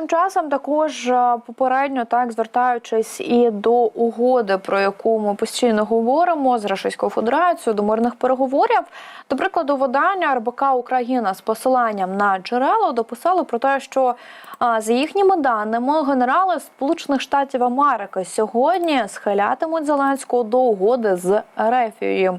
тим часом також е, попередньо так звертаючись і до угоди, про яку ми постійно говоримо з Російською Федерацією до мирних переговорів. До прикладу, видання РБК Україна з посиланням на джерело дописало про те, що за їхніми даними генерали Сполучених Штатів Америки сьогодні схилятимуть Зеленського до угоди з Ерефією.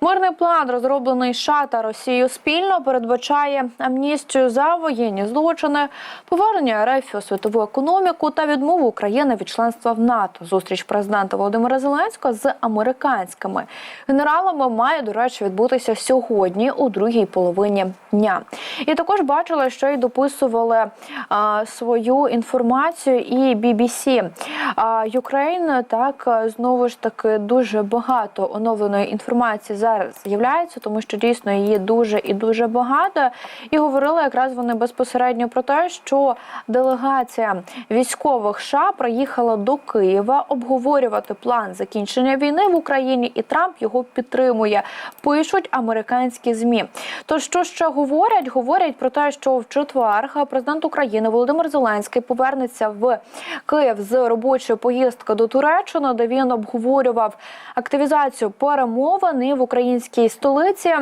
Мирний план, розроблений США та Росією спільно, передбачає амністію за воєнні злочини, повернення РФ у світову економіку та відмову України від членства в НАТО. Зустріч президента Володимира Зеленського з американськими генералами має, до речі, відбутися сьогодні у другій половині дня. І також бачили, що й дописували а, свою інформацію і BBC. А, Ukraine, так знову ж таки дуже багато оновленої інформації зараз з'являється, тому що дійсно її дуже і дуже багато. І говорили якраз вони безпосередньо про те, що делегація військових США приїхала до Києва обговорювати план закінчення війни в Україні, і Трамп його підтримує. Пишуть американські змі. То що ще говорять? Говорять про те, що в четвер президент України Володимир Зеленський повернеться в Київ з робочої поїздки до Туреччини, де він обговорював активізацію перемовин і в українській столиці.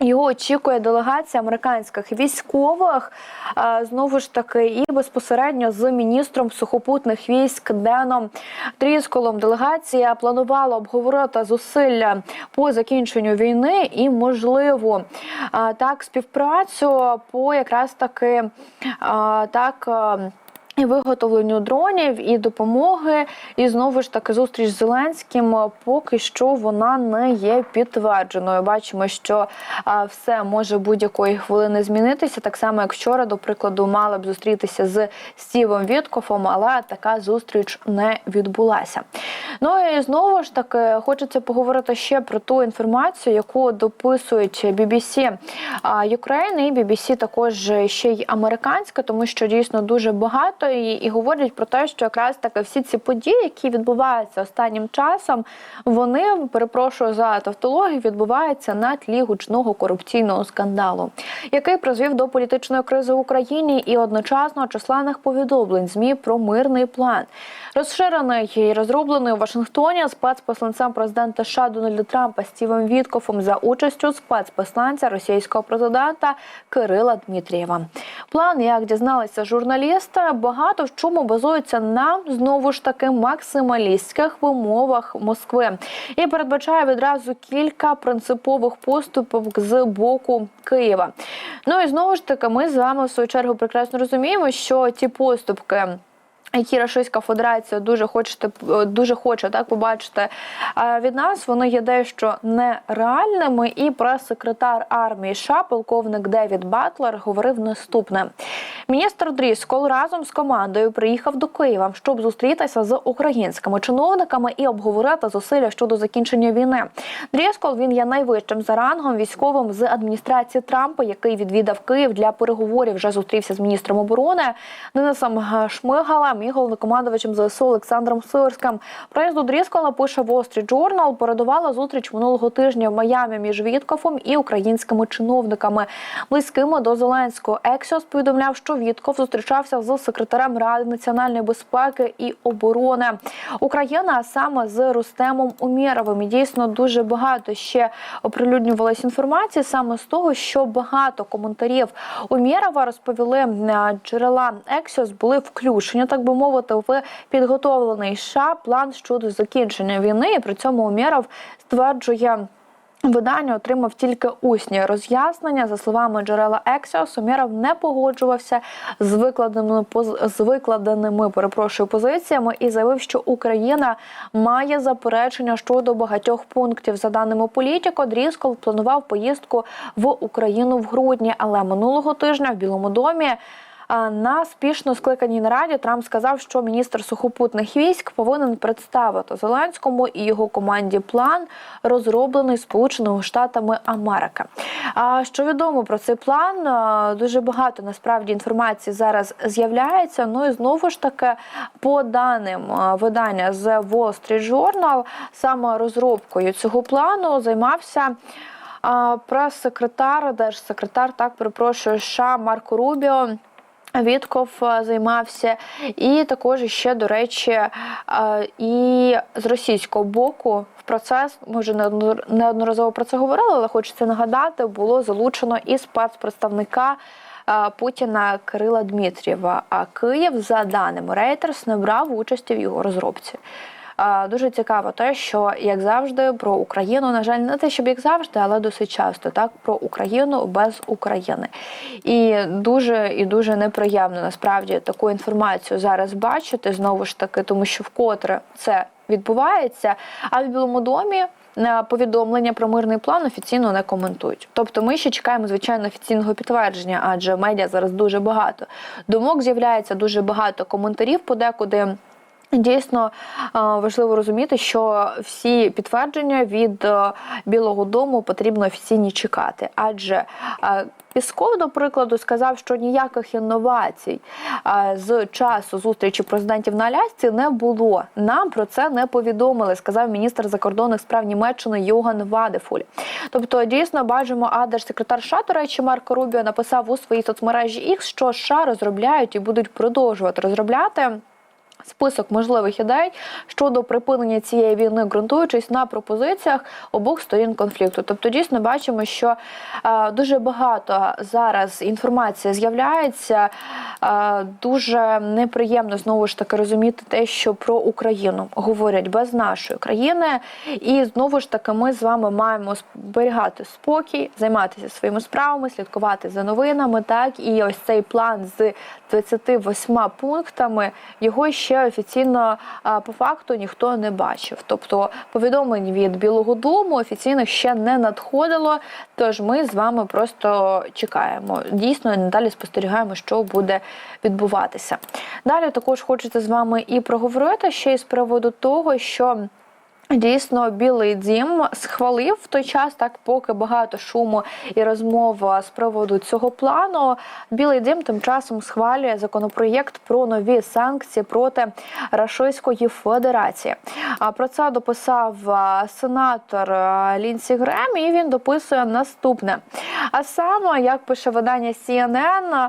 Його очікує делегація американських військових е, знову ж таки і безпосередньо з міністром сухопутних військ Деном Трісколом. Делегація планувала обговорити зусилля по закінченню війни і можливо е, так співпрацю по якраз таки е, так. І виготовленню дронів і допомоги, і знову ж таки зустріч з Зеленським. Поки що вона не є підтвердженою. Бачимо, що все може будь-якої хвилини змінитися. Так само, як вчора, до прикладу, мали б зустрітися з Стівом Віткофом, але така зустріч не відбулася. Ну і знову ж таки хочеться поговорити ще про ту інформацію, яку дописують BBC Ukraine і BBC також ще й американська, тому що дійсно дуже багато і, і говорять про те, що якраз таки всі ці події, які відбуваються останнім часом, вони перепрошую за тавтологію, відбуваються на тлі гучного корупційного скандалу, який призвів до політичної кризи в Україні. І одночасно численних повідомлень змі про мирний план, розширений і розроблений у Вашингтоні спецпосланцем президента США Дональда Трампа Стівом Віткофом за участю спецпосланця російського президента Кирила Дмитрієва. План, як дізналися журналісти, багато в чому базується на знову ж таки максималістських вимовах Москви і передбачає відразу кілька принципових поступок з боку Києва. Ну і знову ж таки, ми з вами в свою чергу прекрасно розуміємо, що ті поступки. Які Російська Федерація дуже хочете дуже хоче так побачити від нас, вони є дещо нереальними. І прес-секретар армії США, полковник Девід Батлер, говорив наступне: міністр Дріскол разом з командою приїхав до Києва, щоб зустрітися з українськими чиновниками і обговорити зусилля щодо закінчення війни. Дріскол він є найвищим за рангом військовим з адміністрації Трампа, який відвідав Київ для переговорів. Вже зустрівся з міністром оборони Денисом Шмигалем і головнокомандувачем ЗСУ Олександром Сирським. Проїзду Дріскола пише Street Journal, Передувала зустріч минулого тижня в Майамі між Віткофом і українськими чиновниками, близькими до Зеленського. Ексіос повідомляв, що Вітков зустрічався з секретарем Ради національної безпеки і оборони України, а саме з Рустемом Умєровим. І дійсно дуже багато ще оприлюднювалась інформації саме з того, що багато коментарів Умєрова розповіли джерела Ексіос були включені, так би мовити, в підготовлений США план щодо закінчення війни. І при цьому Умєров стверджує. Видання отримав тільки усні роз'яснення. За словами джерела Ексіо, Сумєров не погоджувався з викладеними з викладеними перепрошую позиціями і заявив, що Україна має заперечення щодо багатьох пунктів. За даними політико, Дріскол планував поїздку в Україну в грудні, але минулого тижня в Білому домі. На спішно скликаній нараді Трамп сказав, що міністр сухопутних військ повинен представити Зеленському і його команді план, розроблений Сполученими Штатами Америки. А що відомо про цей план? Дуже багато насправді інформації зараз з'являється. Ну і знову ж таки, по даним видання The Wall Street Journal, саме розробкою цього плану займався. Прес-секретар, держсекретар, так перепрошую, США Марко Рубіо. Вітков е, займався, і також ще, до речі, е, і з російського боку в процес ми вже неодно- неодноразово про це говорили, але хочеться нагадати, було залучено і спецпредставника. е, Путіна Кирила Дмитрієва. А Київ, за даними Reuters, не брав участі в його розробці. Дуже цікаво те, що як завжди про Україну, на жаль, не те, щоб як завжди, але досить часто так про Україну без України. І дуже і дуже неприємно насправді таку інформацію зараз бачити знову ж таки, тому що вкотре це відбувається. А в Білому домі. е, Повідомлення про мирний план офіційно не коментують. Тобто ми ще чекаємо звичайно офіційного підтвердження, адже медіа зараз дуже багато думок з'являється, дуже багато коментарів подекуди. Дійсно е, важливо розуміти, що всі підтвердження від е, Білого Дому потрібно офіційні чекати, адже е, Пісков, до прикладу, сказав, що ніяких інновацій з часу зустрічі президентів на Алясці не було. Нам про це не повідомили, сказав міністр закордонних справ Німеччини Йоган Вадефуль. Тобто, дійсно бачимо, а держсекретар США, до Марко Рубіо написав у своїй соцмережі X, що США розробляють і будуть продовжувати розробляти. Список можливих ідей щодо припинення цієї війни, ґрунтуючись на пропозиціях обох сторін конфлікту. Тобто, дійсно бачимо, що е, дуже багато зараз інформації з'являється. Е, дуже неприємно знову ж таки розуміти те, що про Україну говорять без нашої країни, і знову ж таки ми з вами маємо зберігати спокій, займатися своїми справами, слідкувати за новинами. Так і ось цей план з 28 пунктами його ще офіційно по факту ніхто не бачив. Тобто повідомлень від Білого Дому офіційно ще не надходило. Тож ми з вами просто чекаємо. Дійсно, надалі спостерігаємо, що буде відбуватися. Далі також хочеться з вами і проговорити ще з приводу того, що. Дійсно, Білий Дім схвалив в той час, так поки багато шуму і розмов з приводу цього плану. Білий Дім тим часом схвалює законопроєкт про нові санкції проти Рашистської Федерації. А про це дописав сенатор Лінсі Грем, і він дописує наступне. А саме, як пише видання CNN,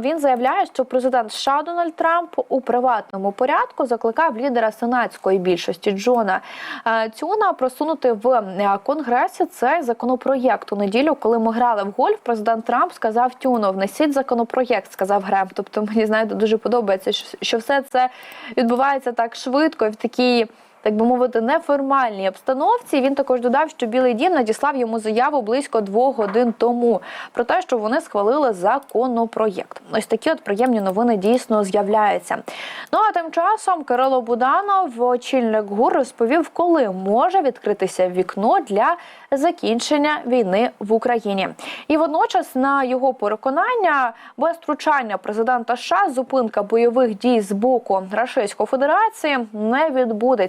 він заявляє, що президент США Дональд Трамп у приватному порядку закликав лідера сенатської більшості Джона е, Тюна просунути в е, конгресі цей законопроєкт у неділю, коли ми грали в гольф. Президент Трамп сказав Тюну, внесіть законопроєкт, сказав Грем. Тобто мені знаєте, дуже подобається, що все це відбувається так швидко і в такій. Так би мовити, неформальній обстановці. Він також додав, що Білий Дім надіслав йому заяву близько двох годин тому про те, що вони схвалили законопроєкт. Ось такі от приємні новини дійсно з'являються. Ну а тим часом Кирило Буданов, очільник ГУР, розповів, коли може відкритися вікно для закінчення війни в Україні. І водночас, на його переконання, без втручання президента США зупинка бойових дій з боку Російської Федерації не відбудеться.